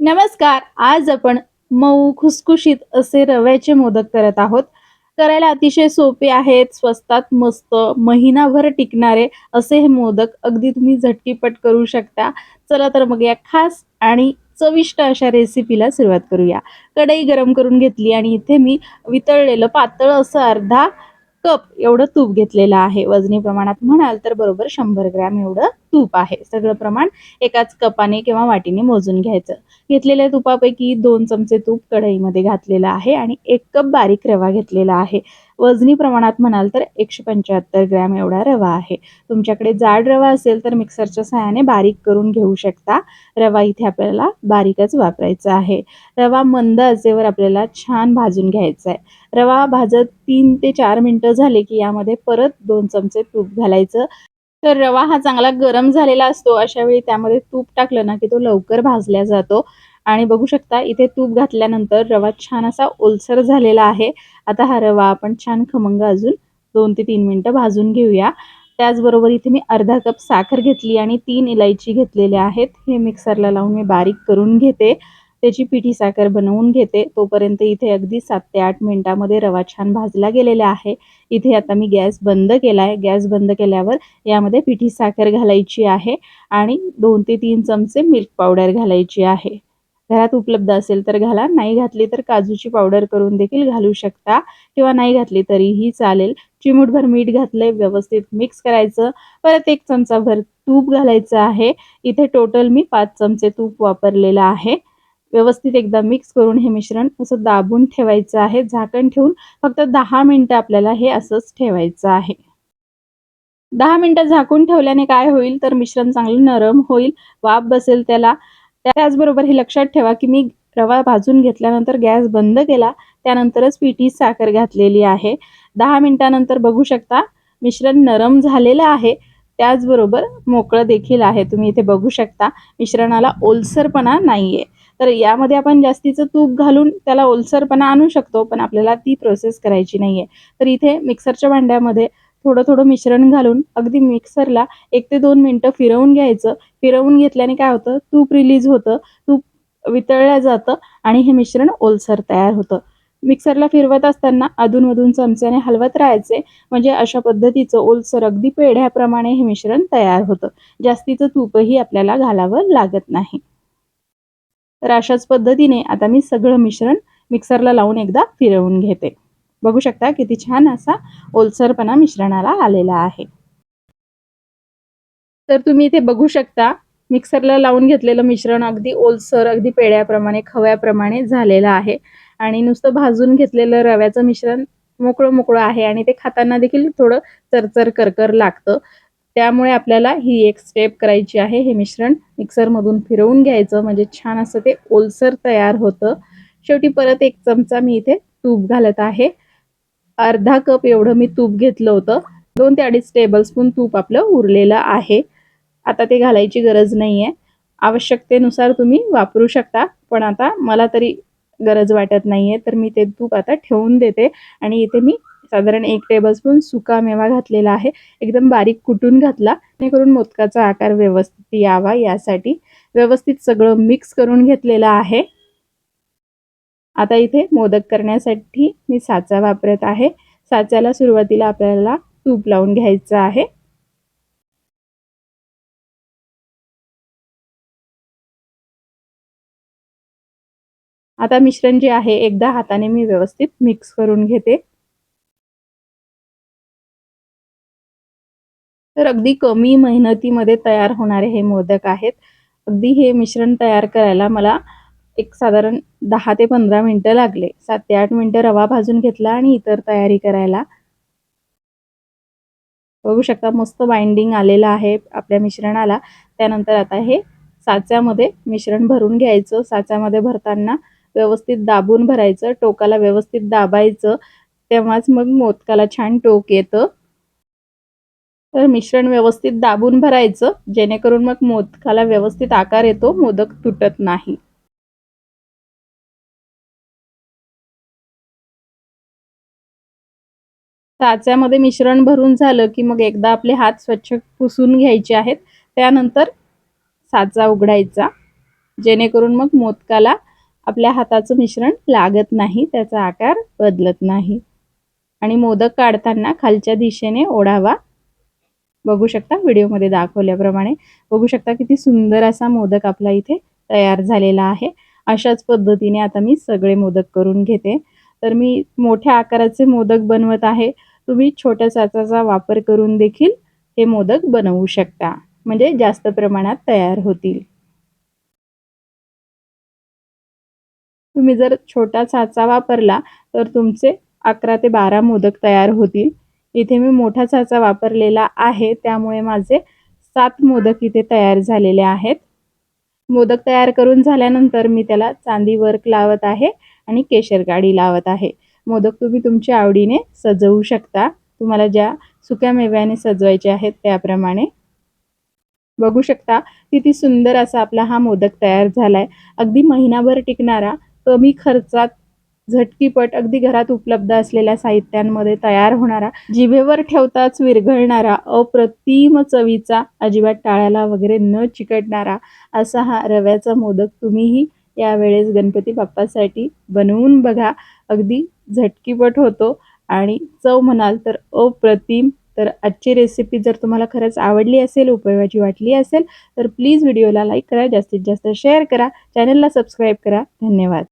नमस्कार आज आपण मऊ खुसखुशीत असे रव्याचे मोदक करत आहोत. करायला अतिशय सोपे आहेत स्वस्तात मस्त महिनाभर टिकणारे असे हे मोदक अगदी तुम्ही झटकीपट करू शकता. चला तर मग या खास आणि चविष्ट अशा रेसिपीला सुरुवात करूया. कढई गरम करून घेतली आणि इथे मी वितळलेलं पातळ असं अर्धा कप एवढं तूप घेतलेलं आहे. वजनी प्रमाणात म्हणाल तर बरोबर शंभर ग्रॅम एवढं तूप आहे. सगळं प्रमाण एकाच कपाने किंवा वाटीने मोजून घ्यायचं. घेतलेल्या तुपापैकी दोन चमचे तूप कढईमध्ये घातलेलं आहे आणि एक कप बारीक रवा घेतलेला आहे. वजनी प्रमाणात म्हणाल तर एकशे पंच्याहत्तर ग्रॅम एवढा रवा आहे. तुमच्याकडे जाड रवा असेल तर मिक्सरच्या सहाय्याने बारीक करून घेऊ शकता. रवा इथे आपल्याला बारीकच वापरायचा आहे. रवा मंद असेवर आपल्याला छान भाजून घ्यायचा आहे. रवा भाजत तीन ते चार मिनटं झाले की यामध्ये परत दोन चमचे तूप घालायचं. तर रवा हा चांगला गरम झालेला असतो. अशा वेळी त्यामध्ये तूप टाकलं ना की तो लवकर भाजल्या जातो. आणि बघू शकता इथे तूप घातल्यानंतर रवा छान असा ओलसर झालेला आहे. आता हा रवा आपण छान खमंग अजून दोन ते तीन मिनटं भाजून घेऊया. त्याचबरोबर इथे मी अर्धा कप साखर घेतली आणि तीन इलायची घेतलेल्या आहेत. हे मिक्सरला लावून मी बारीक करून घेते. त्याची पिठी साखर बनवून घेते. तोपर्यंत इथे अगदी सात ते आठ मिनिटामध्ये रवा छान भाजला गेलेला आहे. इथे आता मी गॅस बंद केला आहे गॅस बंद केल्यावर यामध्ये पिठी साखर घालायची आहे आणि दोन ते तीन चमचे मिल्क पावडर घालायची आहे. घरात उपलब्ध असेल तर घाला. नाही घातली तर काजूची पावडर करून देखील घालू शकता. किंवा नाही घातली तरीही चालेल. चिमूटभर मीठ घातलंय व्यवस्थित मिक्स करायचं. परत एक चमचाभर तूप घालायचं आहे. इथे टोटल मी पाच चमचे तूप वापरलेलं आहे. व्यवस्थित एकदा मिक्स करून हे मिश्रण असं दाबून ठेवायचं आहे. झाकण ठेवून फक्त दहा मिनटं आपल्याला हे असंच ठेवायचं आहे. दहा मिनटं झाकून ठेवल्याने काय होईल? तर मिश्रण चांगलं नरम होईल. वाफ बसेल त्याला. त्याचबरोबर हे लक्षात ठेवा की मी रवा भाजून घेतल्यानंतर गॅस बंद केला त्यानंतरच पिठी साखर घातलेली आहे. दहा मिनिटानंतर बघू शकता मिश्रण नरम झालेलं आहे. त्याचबरोबर मोकळं देखील आहे. तुम्ही इथे बघू शकता मिश्रणाला ओलसरपणा नाही आहे तर यामध्ये आपण जास्तीचं तूप घालून त्याला ओलसरपणा आणू शकतो पण आपल्याला ती प्रोसेस करायची नाही आहे तर इथे मिक्सरच्या भांड्यामध्ये थोडं थोडं मिश्रण घालून अगदी मिक्सरला एक ते दोन मिनटं फिरवून घ्यायचं. फिरवून घेतल्याने काय होतं? तूप रिलीज होतं. तूप वितळलं जातं आणि हे मिश्रण ओलसर तयार होतं. मिक्सरला फिरवत असताना अधूनमधून चमच्याने हलवत राहायचे. म्हणजे अशा पद्धतीचं ओलसर अगदी पेढ्याप्रमाणे हे मिश्रण तयार होतं. जास्तीचं तूपही आपल्याला घालावं लागत नाही. तर अशाच पद्धतीने आता मी सगळं मिश्रण मिक्सरला लावून एकदा फिरवून घेते. बघू शकता किती छान असा ओलसरपणा मिश्रणाला आलेला आहे. तर तुम्ही इथे बघू शकता मिक्सरला लावून घेतलेलं मिश्रण अगदी ओलसर अगदी पेड्याप्रमाणे खव्याप्रमाणे झालेलं आहे. आणि नुसतं भाजून घेतलेलं रव्याचं मिश्रण मोकळं मोकळं आहे आणि ते खाताना देखील थोडं चरचर करकर लागतं. त्यामुळे आपल्याला ही एक स्टेप करायची आहे. हे मिश्रण मिक्सरमधून फिरवून घ्यायचं. म्हणजे छान असं ते ओलसर तयार होतं. शेवटी परत एक चमचा मी इथे तूप घालत आहे. अर्धा कप एवढं मी तूप घेतलं होतं. दोन ते अडीच टेबलस्पून तूप आपलं उरलेलं आहे. आता ते घालायची गरज नाही आहे आवश्यकतेनुसार तुम्ही वापरू शकता. पण आता मला तरी गरज वाटत नाही आहे तर मी ते तूप आता ठेवून देते. आणि इथे मी साधारण एक टेबलस्पून सुका मेवा घातलेला आहे. एकदम बारीक कुटून घातला. जेणेकरून मोदकाचा आकार व्यवस्थित यावा यासाठी. व्यवस्थित सगळं मिक्स करून घेतलेलं आहे. आता इथे मोदक करण्यासाठी मी साचा वापरत आहे. साच्याला सुरुवातीला आपल्याला तूप लावून घ्यायचं आहे. आता मिश्रण जे आहे एकदा हाताने मी व्यवस्थित मिक्स करून घेते. तर अगदी कमी मेहनतीमध्ये तयार होणारे हे मोदक आहेत. अगदी हे मिश्रण तयार करायला मला एक साधारण दहा ते पंधरा मिनटं लागले. सात ते आठ मिनटं रवा भाजून घेतला आणि इतर तयारी करायला. बघू शकता मस्त बाइंडिंग आलेलं आहे आपल्या मिश्रणाला. त्यानंतर आता हे साच्यामध्ये मिश्रण भरून घ्यायचं. साच्यामध्ये भरताना व्यवस्थित दाबून भरायचं टोकाला व्यवस्थित दाबायचं तेव्हाच मग मोदकाला छान टोक येतं. तर मिश्रण व्यवस्थित दाबून भरायचं जेणेकरून मग मोदकाला व्यवस्थित आकार येतो मोदक तुटत नाही. साच्यामध्ये मिश्रण भरून झालं की मग एकदा आपले हात स्वच्छ पुसून घ्यायचे आहेत त्यानंतर साचा उघडायचा जेणेकरून मग मोदकाला आपल्या हाताचं मिश्रण लागत नाही त्याचा आकार बदलत नाही. आणि मोदक काढताना खालच्या दिशेने ओढावा. बघू शकता व्हिडिओमध्ये दाखवल्याप्रमाणे. बघू शकता किती सुंदर असा मोदक आपला इथे तयार झालेला आहे. अशाच पद्धतीने आता मी सगळे मोदक करून घेते. तर मी मोठ्या आकाराचे मोदक बनवत आहे. तुम्ही छोट्या साचाचा वापर करून देखील हे मोदक बनवू शकता. म्हणजे जास्त प्रमाणात तयार होतील. तुम्ही जर छोटा साचा वापरला तर तुमचे अकरा ते बारा मोदक तयार होतील. इथे मी मोठा साचा वापरलेला आहे त्यामुळे माझे सात मोदक इथे तयार झालेले आहेत. मोदक तयार करून झाल्यानंतर मी त्याला चांदी वर्क लावत आहे आणि केशर गाडी लावत आहे. मोदक तुम्ही तुमच्या आवडीने सजवू शकता. तुम्हाला ज्या सुक्या मेव्याने सजवायचे आहेत त्याप्रमाणे. बघू शकता किती सुंदर असा आपला हा मोदक तयार झाला आहे अगदी महिनाभर टिकणारा कमी खर्चात झटकीपट अगदी घरात उपलब्ध असलेल्या साहित्यांमध्ये तयार होणारा जिभेवर ठेवताच विरघळणारा अप्रतिम चवीचा अजिबात टाळ्याला वगैरे न चिकटणारा असा हा रव्याचा मोदक तुम्हीही यावेळेस गणपती बाप्पासाठी बनवून बघा. अगदी झटकीपट होतो आणि चव म्हणाल तर अप्रतिम. तर आजची रेसिपी जर तुम्हाला खरंच आवडली असेल उपयोगाची वाटली असेल तर प्लीज व्हिडिओला लाईक करा जास्तीत जास्त शेअर करा चॅनलला सबस्क्राईब करा. धन्यवाद.